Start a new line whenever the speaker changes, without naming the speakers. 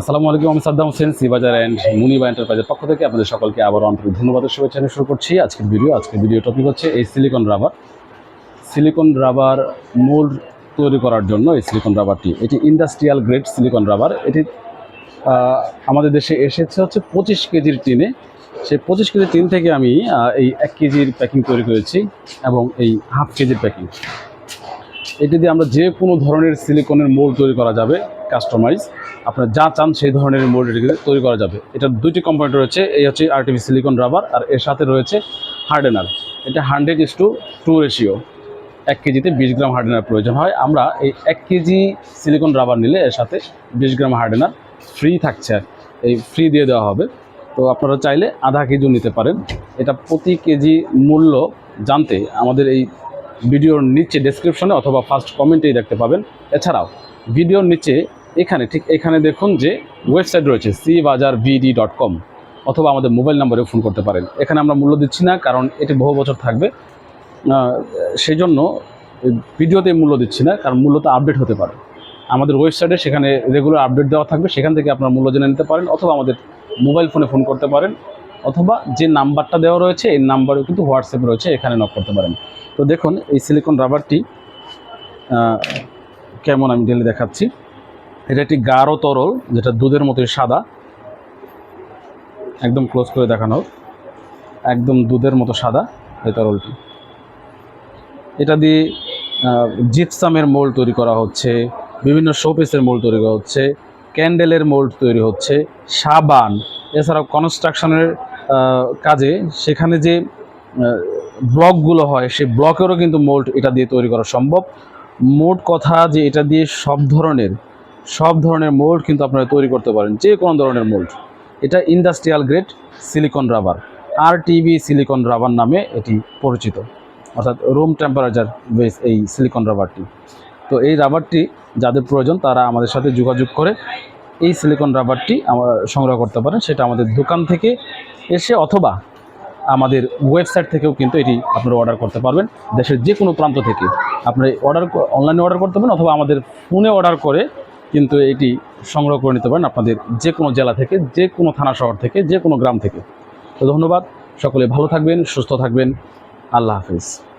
আসসালামু আলাইকুম, আমি সাদ্দাম হোসেন সিবাজার অ্যান্ড মুনিবা এন্টারপ্রাইজের পক্ষ থেকে আপনাদের সকলকে আবার আন্তরিক ধন্যবাদের শুভেচ্ছা জানিয়ে শুরু করছি আজকের ভিডিও আজকের ভিডিও টপিক হচ্ছে এই silicon rubber silicon rubber mould তৈরি করার জন্য এই সিলিকন রাবারটি এটি ইন্ডাস্ট্রিয়াল গ্রেড সিলিকন রাবার এটি আমাদের দেশে এসেছে হচ্ছে পঁচিশ কেজির টিনে। সেই পঁচিশ কেজির টিন থেকে আমি এই এক কেজির প্যাকিং তৈরি করেছি এবং এই হাফ কেজির প্যাকিং এটি দিয়ে আমরা যে কোনো ধরনের সিলিকনের মোল্ড তৈরি করা যাবে কাস্টমাইজ আপনার যা চান সেই ধরনের মোল্ড তৈরি করা যাবে। এটার দুইটি কম্পোনেন্ট রয়েছে, এই হচ্ছে আরটিভি সিলিকন রাবার আর এর সাথে রয়েছে হার্ডেনার এটা hundred is to two ratio এক কেজিতে বিশ গ্রাম হার্ডেনার প্রয়োজন হয়। আমরা এই এক কেজি সিলিকন রাবার নিলে এর সাথে বিশ গ্রাম হার্ডেনার ফ্রি থাকছে, এই ফ্রি দিয়ে দেওয়া হবে। তো আপনারা চাইলে আধা কেজিও নিতে পারেন। এটা প্রতি কেজি মূল্য জানতে আমাদের এই ভিডিওর নিচে ডেসক্রিপশনে অথবা ফার্স্ট কমেন্টেই দেখতে পাবেন। এছাড়াও ভিডিওর নিচে এখানে, ঠিক এখানে দেখুন যে ওয়েবসাইট রয়েছে সি বাজার ভিডি ডট কম অথবা আমাদের মোবাইল নাম্বারে ফোন করতে পারেন। এখানে আমরা মূল্য দিচ্ছি না, কারণ এটি বহু বছর থাকবে। সেই জন্য ভিডিওতে মূল্য দিচ্ছি না, কারণ মূল্য তো আপডেট হতে পারে। আমাদের ওয়েবসাইটে সেখানে রেগুলার আপডেট দেওয়া থাকবে, সেখান থেকে আপনারা মূল্য জেনে নিতে পারেন, অথবা আমাদের মোবাইল ফোনে ফোন করতে পারেন, অথবা যে নাম্বারটা দেওয়া রয়েছে, এই নাম্বারেও কিন্তু হোয়াটসঅ্যাপ রয়েছে, এখানে নক করতে পারেন। তো দেখুন, এই সিলিকন রাবারটি কেমন আমি ঢেলে দেখাচ্ছি। এটা একটি গাঢ় তরল, যেটা দুধের মতোই সাদা। একদম ক্লোজ করে দেখানো একদম দুধের মতো সাদা এই তরলটি। এটা দিয়ে জিপসামের মোল্ড তৈরি করা হচ্ছে, বিভিন্ন শোপিসের মোল্ড তৈরি করা হচ্ছে ক্যান্ডেলের মোল্ড তৈরি হচ্ছে, সাবান। এছাড়াও কনস্ট্রাকশনের কাজে সেখানে যে ব্লকগুলো হয়, সেই ব্লকেরও কিন্তু মোল্ড এটা দিয়ে তৈরি করা সম্ভব। মোট কথা যে এটা দিয়ে সব ধরনের সব ধরনের মোল্ড কিন্তু আপনারা তৈরি করতে পারেন, যে কোনো ধরনের মোল্ড। এটা industrial grade silicon rubber R TV silicon rubber নামে এটি পরিচিত। অর্থাৎ রুম টেম্পারেচার বেস এই সিলিকন রাবারটি। তো এই রাবারটি যাদের প্রয়োজন, তারা আমাদের সাথে যোগাযোগ করে এই সিলিকন রাবারটি আমরা সংগ্রহ করতে পারেন। সেটা আমাদের দোকান থেকে এসে অথবা আমাদের ওয়েবসাইট থেকেও কিন্তু এটি আপনারা অর্ডার করতে পারবেন। দেশের যে কোনো প্রান্ত থেকে। আপনি অর্ডার অনলাইনে অর্ডার করতে পারেন অথবা আমাদের ফোনে অর্ডার করে কিন্তু এটি সংগ্রহ করে নিতে পারেন আপনাদের যে কোনো জেলা থেকে, যে কোনো থানা শহর থেকে, যে কোনো গ্রাম থেকে। তো ধন্যবাদ, সকলে ভালো থাকবেন, সুস্থ থাকবেন। আল্লাহ হাফিজ।